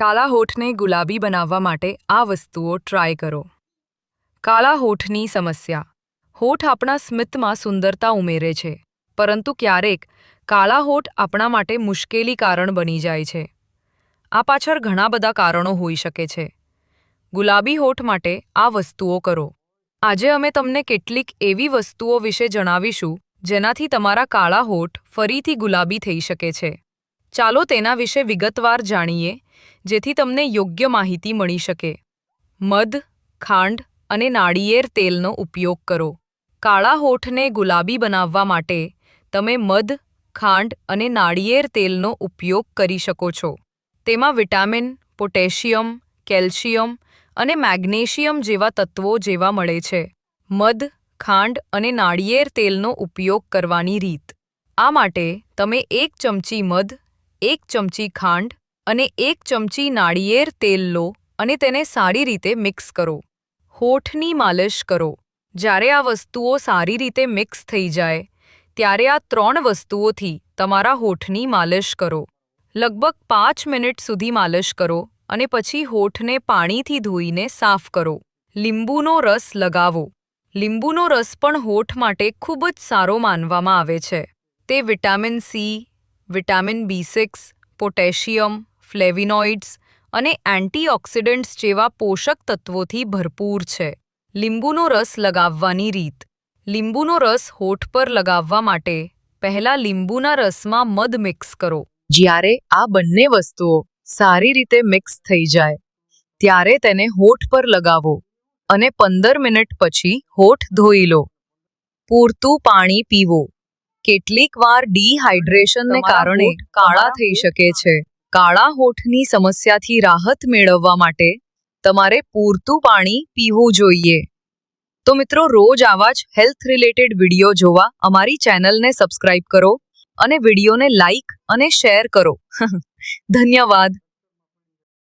કાળા હોઠને ગુલાબી બનાવવા માટે આ વસ્તુઓ ટ્રાય કરો. કાળા હોઠની સમસ્યા. હોઠ આપણા સ્મિતમાં સુંદરતા ઉમેરે છે, પરંતુ ક્યારેક કાળા હોઠ આપણા માટે મુશ્કેલી કારણ બની જાય છે. આ પાછળ ઘણા બધા કારણો હોઈ શકે છે. ગુલાબી હોઠ માટે આ વસ્તુઓ કરો. આજે અમે તમને કેટલીક એવી વસ્તુઓ વિશે જણાવીશું, જેનાથી તમારા કાળા હોઠ ફરીથી ગુલાબી થઈ શકે છે. ચાલો તેના વિશે વિગતવાર જાણીએ, જેથી તમને યોગ્ય માહિતી મળી શકે. મધ, ખાંડ અને નાળિયેર તેલનો ઉપયોગ કરો. કાળા હોઠને ગુલાબી બનાવવા માટે તમે મધ, ખાંડ અને નાળિયેર તેલનો ઉપયોગ કરી શકો છો. તેમાં વિટામિન, પોટેશિયમ, કેલ્શિયમ અને મેગ્નેશિયમ જેવા તત્વો જેવા મળે છે. મધ, ખાંડ અને નાળિયેર તેલનો ઉપયોગ કરવાની રીત. આ માટે તમે એક ચમચી મધ એક ચમચી ખાંડ અને એક ચમચી નાળિયેર તેલ લો અને તેને સારી રીતે મિક્સ કરો. હોઠની માલિશ કરો. જ્યારે આ વસ્તુઓ સારી રીતે મિક્સ થઈ જાય, ત્યારે આ ત્રણ વસ્તુઓથી તમારા હોઠની માલિશ કરો. લગભગ પાંચ મિનિટ સુધી માલિશ કરો અને પછી હોઠને પાણીથી ધોઈને સાફ કરો. લીંબુનો રસ લગાવો. લીંબુનો રસ પણ હોઠ માટે ખૂબ જ સારો માનવામાં આવે છે. તે vitamin C vitamin B six, potassium, flavonoids અને એન્ટીઓક્સિડન્ટ્સ જેવા પોષક તત્વોથી ભરપૂર છે. લીંબુનો રસ લગાવવાની રીત. લીંબુનો રસ હોઠ પર લગાવવા માટે પહેલા લીંબુના રસમાં મધ મિક્સ કરો. જ્યારે આ બંને વસ્તુઓ સારી રીતે મિક્સ થઈ જાય, ત્યારે તેને હોઠ પર લગાવો અને પંદર મિનિટ પછી હોઠ ધોઈ લો. પૂરતું પાણી પીવો. કેટલીક વાર ડિહાઇડ્રેશનને કારણે કાળા થઈ શકે છે. કાળા હોઠની સમસ્યાથી રાહત મેળવવા માટે તમારે પૂરતું પાણી પીવું જોઈએ. તો મિત્રો રોજ આવા જ હેલ્થ રિલેટેડ વીડિયો જોવા અમારી ચેનલને સબસ્ક્રાઇબ કરો અને વિડીયોને લાઇક અને શેર કરો. ધન્યવાદ.